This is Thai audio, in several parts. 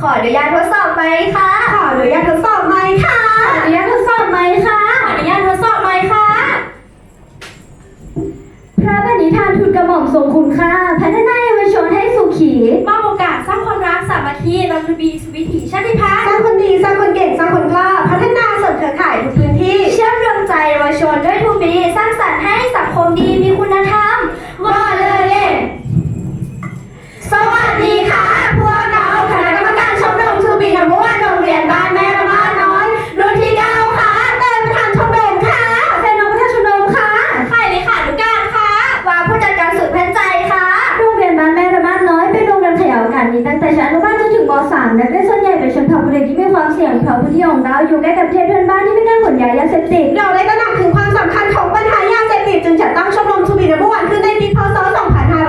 ขออนุญาตทดสอบไหมคะขออนุญาตทดสอบไหมคะขออนุญาตทดสอบไหมคะขออนุญาตทดสอบไหมคะ พระปณิธานทุนกระหม่อมทรงคุณค่า พัฒนาเยาวชนให้สุขีมอบโอกาสสร้างความรักสามัคคีเราคือบีวิถีชาติพันสธุ์ ความเสี่ยงเพราะพื้นที่ของเราอยู่ใกล้กับประเทศเพื่อนบ้านที่ไม่ได้ขนย้ายยาเสพติด เราได้ตระหนักถึงความสำคัญของปัญหายาเสพติดจึงจัดตั้งชมรมทูบีนัมเบอวันขึ้นในปีพศ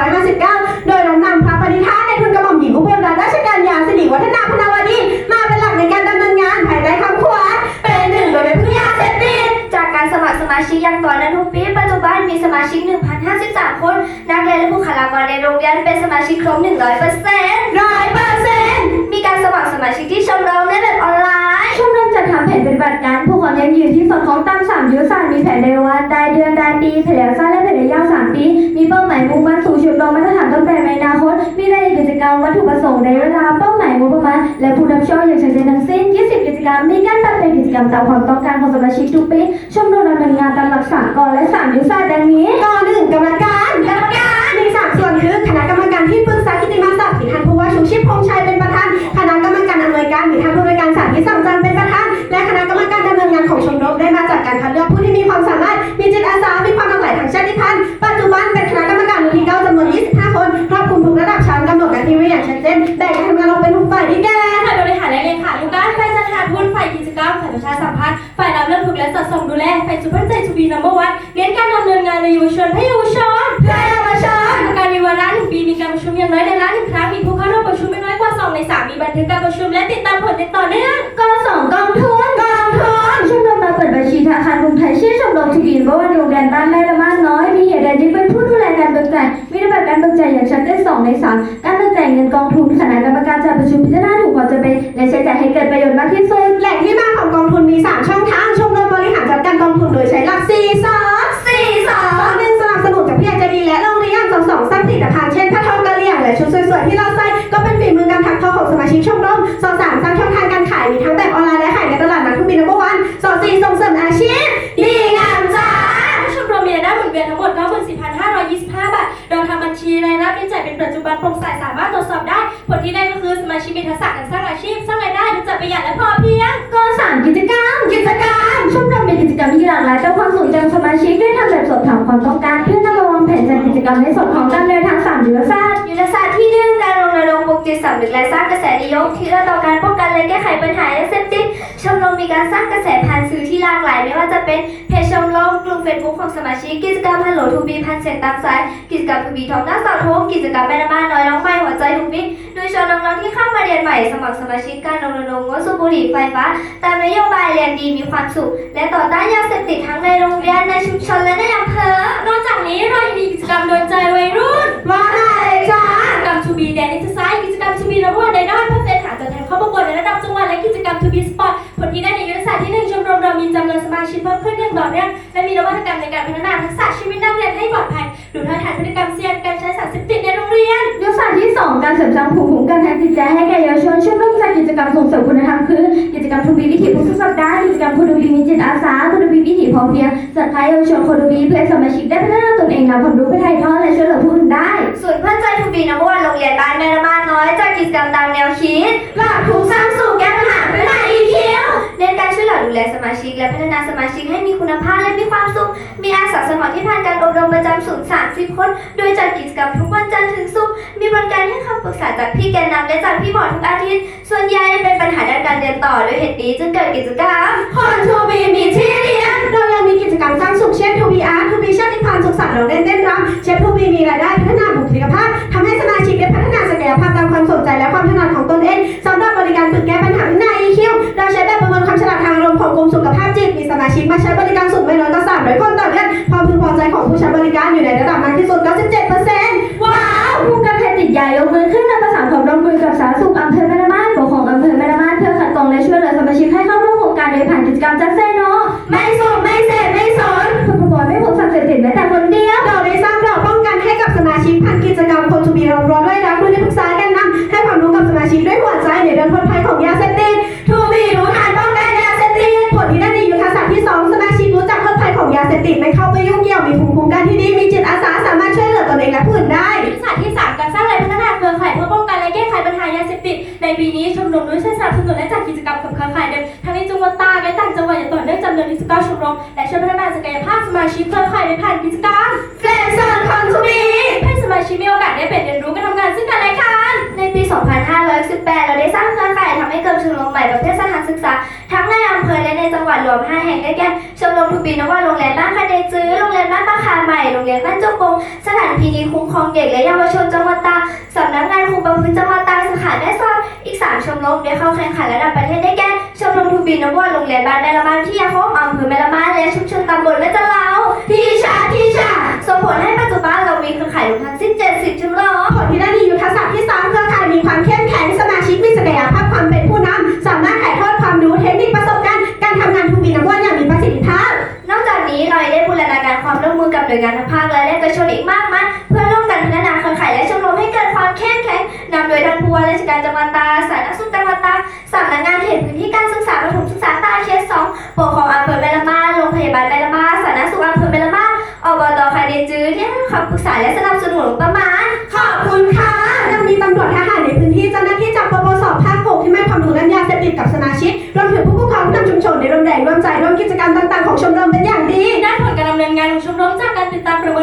2559 โดยน้อมนำพระปณิธานในทุนกระหม่อมหญิงอุบลรัตนราชกัญญาสิริวัฒนาพนาวดี มาเป็นหลักในการดำเนินงานภายใต้คำขวัญเป็นหนึ่งโดยเป็นผู้ยาเสพติด จากการสมัครสมาชิกอย่างต่อเนื่องทุกปีปัจจุบันมีสมาชิก 1,053 คน นักเรียนและบุคลากรในโรงเรียนเป็นสมาชิกครบ100%ร้อยเปอร์เซ็นต์ สอดคล้องตาม3ยุทธศาสตร์มีแผนรายวันรายเดือนรายปีแผนระยะสั้นและแผนระยะยาว3ปี มีเป้าหมายมุ่งมั่นสู่ชุมรมมาตรฐานต้นแบบในอนาคต มีรายกิจกรรมวัตถุประสงค์ในเวลาเป้าหมายงบประมาณและผู้รับผิดชอบอย่างชัดเจนทั้งสิ้น 20 กิจกรรมมีการปรับเปลี่ยนกิจกรรมตามความต้องการของสมาชิกทุกปีชมรมดำเนินงานตามหลักสากลและ3ยุทธศาสตร์ดังนี้ก่อนหนึ่งกรรมการกรรมการมีสามส่วนคือคณะกรรมการที่ปรึกษากิติมาศักดิ์ท่านผู้ว่าชูชีพพงชัยเป็นประธานคณะกรรมการอำนวยการมีท่านผู้อำนวยการสาธิตสังจัน ได้มาจากการคัดเลือกผู้ที่มีความสามารถ มีจิตอาสา มีความหลากหลายทางชาติพันธุ์ ปัจจุบันเป็นคณะกรรมการรุ่นที่เก้าจำนวน 25 คน ครอบคลุมทุกระดับชั้นกำหนดหน้าที่ไว้อย่างชัดเจน แบ่งการทำงานออกเป็นทุกฝ่ายที่แก่ฝ่ายบริหารและเลขานุการฝ่ายจัดหาทุนฝ่ายกิจกรรมฝ่ายประชาสัมพันธ์ ฝ่ายรับเรื่องทุกข์และจัดส่งดูแล ฝ่ายสุภาพใจทูบีนัมเบอร์วันเน้นการดำเนินงานในเยาวชนให้เยาวชนเพื่อเยาวชนการมีวาระหนึ่งปีมีการประชุมอย่างน้อยในละหนึ่งครั้งมีผู้เข้าร่วมประชุมไม่น้อยกว่าสองในสามมีบันทึกการประชุมและติดตามผลในต่อเนื่องกสองกอง บ้านแม่ละมาน้อย มีเหตุใดจึงเป็นผู้ดูแลการเบิกจ่ายมีระเบียบการเบิกจ่ายอย่างชัดเจนสองในสาม มีรายได้หมุนเวียนทั้งหมด 94,525 บาท เราทำบัญชีรายรับรายจ่ายเป็นปัจจุบันโปร่งใสสามารถตรวจสอบได้ ผลที่ได้ก็คือสมาชิกมีทักษะการสร้างอาชีพ สร้างรายได้รู้จักประหยัดและพอเพียงก็สามกิจกรรม กิจกรรมชมรมมีกิจกรรมที่หลากหลายแต่ความสนใจของสมาชิกด้วยทำแบบสอบถามความต้องการ เพื่อนำมาวางแผนจัดกิจกรรมในส่วนของการเดินทางสามยุทธศาสตร์ยุทธศาสตร์ที่หนึ่ง จิตสำนึกและสร้างกระแสนิยมที่เอื้อต่อการป้องกันและแก้ไขปัญหายาเสพติดชมรมมีการสร้างกระแสผ่านสื่อที่หลากหลาย ไม่ว่าจะเป็นเพจชมรมกลุ่มเฟซบุ๊กของสมาชิกกิจกรรมฮัลโหลทูบีพันเสียงตามสายกิจกรรมทูบีทองหน้าสาวโทงกิจกรรมแม่น้ำบ้านน้อยน้องไม้หัวใจทูบีโดยชวนน้องๆที่เข้ามาเรียนใหม่สมัครสมาชิกการรณรงค์งดสูบบุหรี่ไฟฟ้า ตามนโยบายเรียนดีมีความสุข และต่อต้านยาเสพติดทั้งในโรงเรียนในชุมชนและในอำเภอนอกจากนี้เรายังมีกิจกรรมโดนใจวัยรุ่นว่าอะไรจ้ากิจกรรม To Be Dance Exercise กิจ กรรม To Be Number One ในด้านเพื่อเฟ้นหาตัวแทนเข้าประกวดในระดับจังหวัดและกิจกรรม To Be Sport ผลที่ได้ในยุทธศาสตร์ที่หนึ่งชมรมเรามีจำนวนสมาชิกเพิ่มขึ้นอย่างต่อเนื่องและมีนวัตกรรมในการพัฒนาทักษะชีวิตนักเรียนให้ปลอดภัยดูท่าทางพฤติกรรมเสี่ยงการใช้สารเสพติดในโรงเรียนยุทธศาสตร์ที่2การเสริมสร้างภูมิคุ้มกันทางจิตใจให้แก่เยาวชนช่วยร่วมจัดกิจกรรมส่งเสริมคุณธรรมคือกิจกรรมทูบีวิถีพุทธสัปดาห์กิจกรรมคุณดูบีมีจิตอาสาคุณดูบีวิถีพอเพียงจัดพายเยาวชนคุณดูบีเพื่อให้สมาชิกได้พัฒนาตนเองนำความรู้ไปถ่ายทอดและช่วยเหลือผู้อื่นได้ส่วนเพื่อนใจทูบีนับวันโรงเรียนบ้านแม่ละบ้านน้อยจัด กิจกรรมตามแนวคิดหลักทุกสร้างสู่แก้ปัญหาพัฒนา EQ เน้นการช่วยเหลือดูแลสมาชิก และพัฒนาสมาชิกให้มีคุณภาพและมีความสุข มีอาสาสมัครที่ผ่านการอบรมประจำศูนย์30 คน โดยจัดกิจกรรมทุกวันจันทร์ถึงศุกร์ มีบริการให้คำปรึกษาจากพี่แกนนำและจากพี่บอร์ดทุกอาทิตย์ ส่วนใหญ่เป็นปัญหาด้านการเรียนต่อโดยเหตุนี้จึงเกิดกิจกรรมคนทูบีมีที่เรียนเรายังมีกิจกรรมสร้างสุขเช่นทูบีอาร์ทูบีชาติพันธุ์สุขสันต์เราเล่นเต้นรำเชฟทูบีมีรายได้ และความถนัดของตนเองสำหรับบริการฝึกแก้ปัญหาวินัย EQ โดยใช้แบบประเมินความฉลาดทางอารมณ์ของกรมสุขภาพจิตมีสมาชิกมาใช้บริการสูงไม่น้อยกว่า300คนต่อเดือนความพึงพอใจของผู้ใช้บริการอยู่ในระดับมากที่สุด97%ว้าวผู้กำกับติดใหญ่ยกมือขึ้นและประสานความร่วมมือกับสาธารณสุขอำเภอแม่ละมาดปกครองอำเภอแม่ละมานเพื่อขัดกรองและช่วยเหลือสมาชิกให้เข้าร่วมโครงการโดยผ่านกิจกรรมจัดเซโนไม่สูบไม่เสร็จไม่สนผู้ประกอบไม่พบสารเสพติดแม้แต่คนเดียวเราได้สร้างเราป้องกันให้กับสมาชิกผ่านกิจกรรมคนสุบีรอมรั้ด้วย มด้วยช่วยสนับสนุนและจัดกิจกรรมกับเครือข่ายเดิมทั้งในจังหวัดตากและต่างจังหวัดอย่างต่อเนื่องจำนวน29ชมรมและช่วยพัฒนาศักยภาพสมาชิกเครือข่ายในผ่านกิจกรรมเฟรนด์ซิร์คอนทูบีให้สมาชิกมีโอกาสได้เป็นเรียนรู้การทำงานซึ่งกันและกัน ปี 2518 เราได้สร้างเครือข่ายทำให้เกิดชมรมใหม่ประเภทสถานศึกษา ทั้งในอำเภอและในจังหวัดรวม 5 แห่งได้แก่ชมรมทูบีนว่าโรงเรียนบ้านคาเดจื้อโรงเรียนบ้านปะคาใหม่โรงเรียนบ้านจ้ากงสถานพินิจคุ้มครองเด็กและเยาวชนจังหวัดตากสำนักงานคุมประพฤติจังหวัดตากสาขาแม่สอดอีก 3 ชมรมได้เข้าแข่งขันระดับประเทศได้แก่ชมรมทูบีนว่าโรงเรียนบ้านแม่ละบ้านที่ยาโคมอำเภอแม่ละบ้านและชุมชนตำบลแม่จะเล้าที่ชาที่ชาส่งผลให้ปัจจุบันเรามี ชนอีกมากมายเพื่อร่วมกันพัฒนาเครือข่ายและชมรมให้เกิดความเข้มแข็งนำโดยท่านผู้ว่าราชการจังหวัดตาสาธารณสุขจังหวัดตาสำนักงานเขตพื้นที่การศึกษาประถมศึกษาตาเขตสองปกครองอำเภอแม่ละมาโรงพยาบาลแม่ละมาสาธารณสุขอำเภอแม่ละมาอบตคาเดจื้อที่ให้คำปรึกษาและสนับสนุนประมาณขอบคุณค่ะยังมีตำรวจทหารในพื้นที่เจ้าหน้าที่จากปปสภาคหกที่ไม่ความรู้ด้านยาเสพติดกับสมาชิกรวมถึงผู้ปกครองผู้นำชุมชนในร่วมแรงร่วมใจ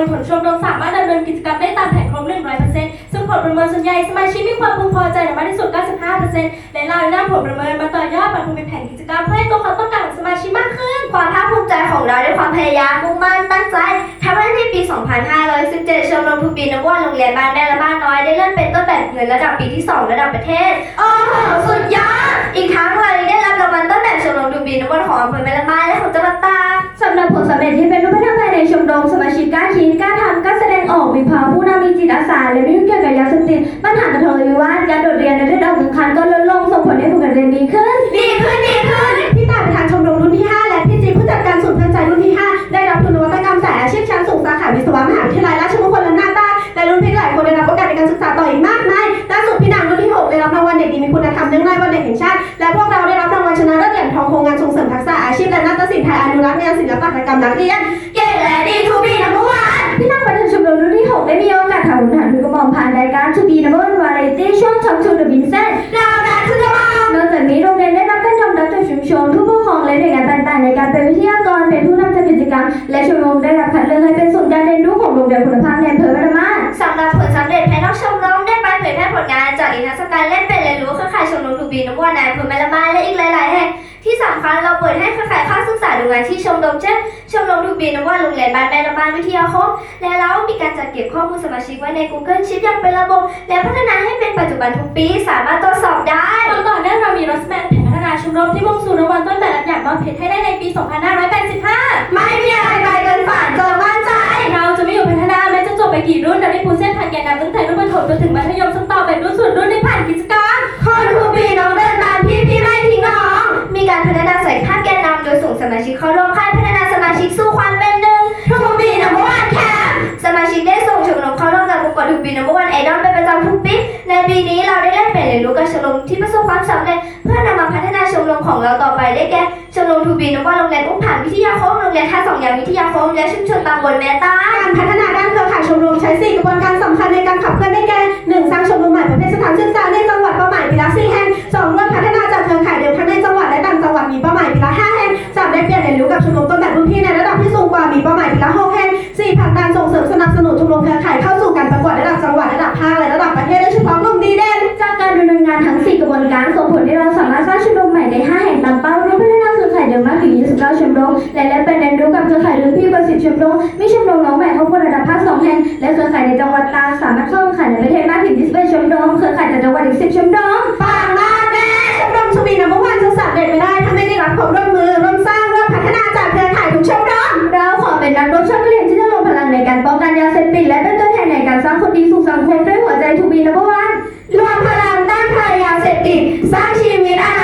ติดตามประเมินชมรมสามารถดำเนินกิจกรรมได้ตามแผนครบ100%ซึ่งผ ลประเมินส่วนใหญ่สมาชิกมีความพึงพอใจอย่างมากที่สุด 95%และเราได้นำผลประเมินมาต่อยอดปรับปรุงเป็นแผนกิจกรรมเพื่อให้ตรงความต้องการของสมาชิกมากขึ้น ความภาคภูมิใจของเราด้วยความพยายามมุ่งมั่นตั้งใจทำให้ในปี 2517 ชมรมทูบีนว่าโรงเรียนบ้านแม่และบ้านน้อยได้เลื่อนเป็นต้นแบบเงินระดับปีที่ 2 ระดับประเทศโอ้สุดยอดอีกทั้งเรายังได้รับรางวัลต้นแบบชมรมทูบีนว่าของอำเภอแม่ละบ้าและของจังหวัดตากสำหรับผลสำเร็จที่เป็นรูปธรรมภายในชมรมสมาชิกกล้าคิดกล้าทำกล้าแสดงออกมีภาวะผู้นำมีจิตอาสาและไม่ยุ่งเกี่ยวกับยาเสพติดปัญหากระทงวิวาทการโดดเรียนในระดับสำคัญก็ลดลงส่งผลให้ผลการเรียนดีขึ้น ดีขึ้นดีขึ้นพี่ต่ายประธานชมรมรุ่นที่ 5 และพี่จีผู้จัดการศูนย์เพื่อนใจรุ่นที่ 5 ได้รับทุนนวัตกรรมสายอาชีพชั้นสูงสาขาวิศวะมหาวิทยาลัยราชมงคลล้านนาใต้และรุ่นพี่หลายคนได้รับโอกาสในการศึกษาต่ออีกมากมายล่าสุดพี่นางรุ่นที่ 6 ได้รับรางวัลเด็กดีมีคุณธรรมเนื่องในวันเด็กแห่งชาติและพวกเราได้รับรางวัลชนะเลิศเหรียญทองโครงงานส่งเสริมทักษะอาชีพและนาฏศิลป์ไทยอนุรักษ์งานศิลปกรรมนักเรียนเก่งและดีทูบีนัำถามทุกกระหม่อมผ่านรายการ To Be Number One Variety ช่วง Talk to the Vincent เราดันทุกกระบอกนอกจากนี้โรงเรียนได้รับการยอมรับจากชุมชนผู้ปกครองและหน่วยงานต่างๆ ในการเป็นวิทยากรเป็นผู้นำจัดกิจกรรม และชมรมได้รับคัดเลือกให้เป็นศูนย์การเรียนรู้ของโรงเรียนคุณภาพในอำเภอแม่ละมาดสำหรับผลสำเร็จภายนอกชมรมได้ไปเผยแพร่ผลงานจากนิทรรศการเล่นเป็นเรียนรู้เครือข่ายชมรมทูบีนวันในอำเภอแม่ละมาดและอีกหลายๆแห่ง ที่สำคัญเราเปิดให้เครือข่ายเข้าศึกษาดูงานที่ชมรมเช่นชมรมทูบีนว่าโรงเรียนบ้านแม่ละมาดวิทยาคม และเรามีการจัดเก็บข้อมูลสมาชิกไว้ใน Google Sheet อย่างเป็นระบบ และพัฒนาให้เป็นปัจจุบันทุกปีสามารถตรวจสอบได้ตอนต่อเนื่องเรามีรสแมนแผนพัฒนาชมรมที่มุ่งสู่รางวัลต้นแบบอย่างมอบเพชรให้ได้ในปี 2585 ไม่มีอะไรไกลเกินฝันเกินมั่นใจ เราจะไม่อยู่พัฒนาแม้จะจบไปกี่รุ่นเราได้ปูเส้นทางแกนนำตั้งแต่รุ่นประถมจนถึงมัธยมจนต่อเป็นรุ่นสู่รุ่นได้ผ่านกิจกรรม ชิกเข้าร่วมค่ายพัฒนาสมาชิกสู่ความเป็นหนึ่งทูบีนัมเบอร์วันแคมสมาชิกได้ส่งชมรมเข้าร่วมการประกวดทูบีนัมเบอร์วันไอดอลเป็นประจำทุกปี ในปีนี้เราได้แลกเปลี่ยนเรียนรู้กับชมรมที่ประสบความสำเร็จเพื่อนำมาพัฒนาชมรมของเราต่อไปได้แก่ชมรมทูบีนัมเบอร์โรงเรียนอุ้มผางวิทยาคมโรงเรียนท่าสองยางวิทยาคมและชุมชนตำบลแม่ตาการพัฒนาด้านเครือข่ายชมรมใช้สี่กระบวนการสำคัญในการขับเคลื่อนได้แก่หนึ่งสร้างชมรมใหม่ประเภทสถานศึกษาในจัง ข่ายในจังหวัดตากสามารถเข้าแข่งขันในประเทศมากถึง21ชมรมเครือข่ายจากจังหวัดอีก10ชมรมปังมากแม่ชมรมชมีนัมเบอร์วันจะสำเร็จไม่ได้ถ้าไม่ได้รับความร่วมมือร่วมสร้างร่วมพัฒนาจากเครือข่ายทุกชมรมเราขอเป็นนักรบช่วยเรียนที่จะลงพลังในการป้องกันยาเสพติดและเป็นตัวแทนในการสร้างคนดีสู่สังคมด้วยหัวใจทูบีนับวันรวมพลังต้านภัยยาเสพติดสร้างชีวิตอนา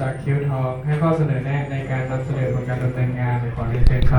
ศักดิ์คิ้วทองให้ข้อเสนอแนะในการนำเสนอผลการดำเนินงานขอเรียนเชิญครับ